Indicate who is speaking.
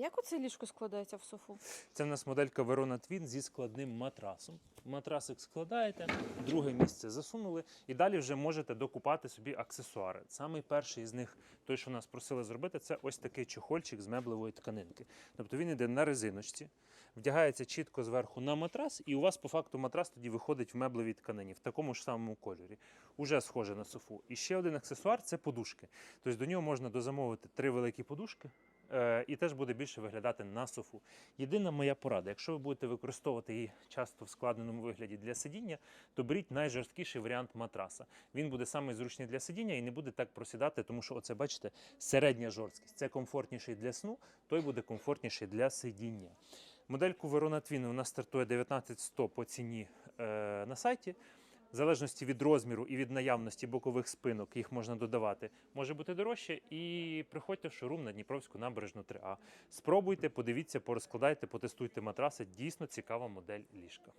Speaker 1: як оце ліжко складається в софу?
Speaker 2: Це в нас моделька Verona Twin зі складним матрасом. Матрасик складаєте, друге місце засунули, і далі вже можете докупати собі аксесуари. Самий перший з них, той, що нас просили зробити, це ось такий чохольчик з меблевої тканинки. Тобто він йде на резиночці, вдягається чітко зверху на матрас, і у вас по факту матрас тоді виходить в меблевій тканині, в такому ж самому кольорі. Уже схоже на софу. І ще один аксесуар це подушки. Тобто до нього можна дозамовити три великі подушки. е, І теж буде більше виглядати на софу. Єдина моя порада, якщо ви будете використовувати її часто в складеному вигляді для сидіння, то беріть найжорсткіший варіант матраса. Він буде самий зручний для сидіння і не буде так просідати, тому що оце, бачите, середня жорсткість. Це комфортніший для сну, той буде комфортніший для сидіння. Модельку Verona Twin у нас стартує 19100 по ціні е, на сайті. В залежності від розміру і від наявності бокових спинок їх можна додавати, може бути дорожче. І приходьте в шоурум на Дніпровську набережну 3А. Спробуйте, подивіться, порозкладайте, потестуйте матраси. Дійсно цікава модель ліжка.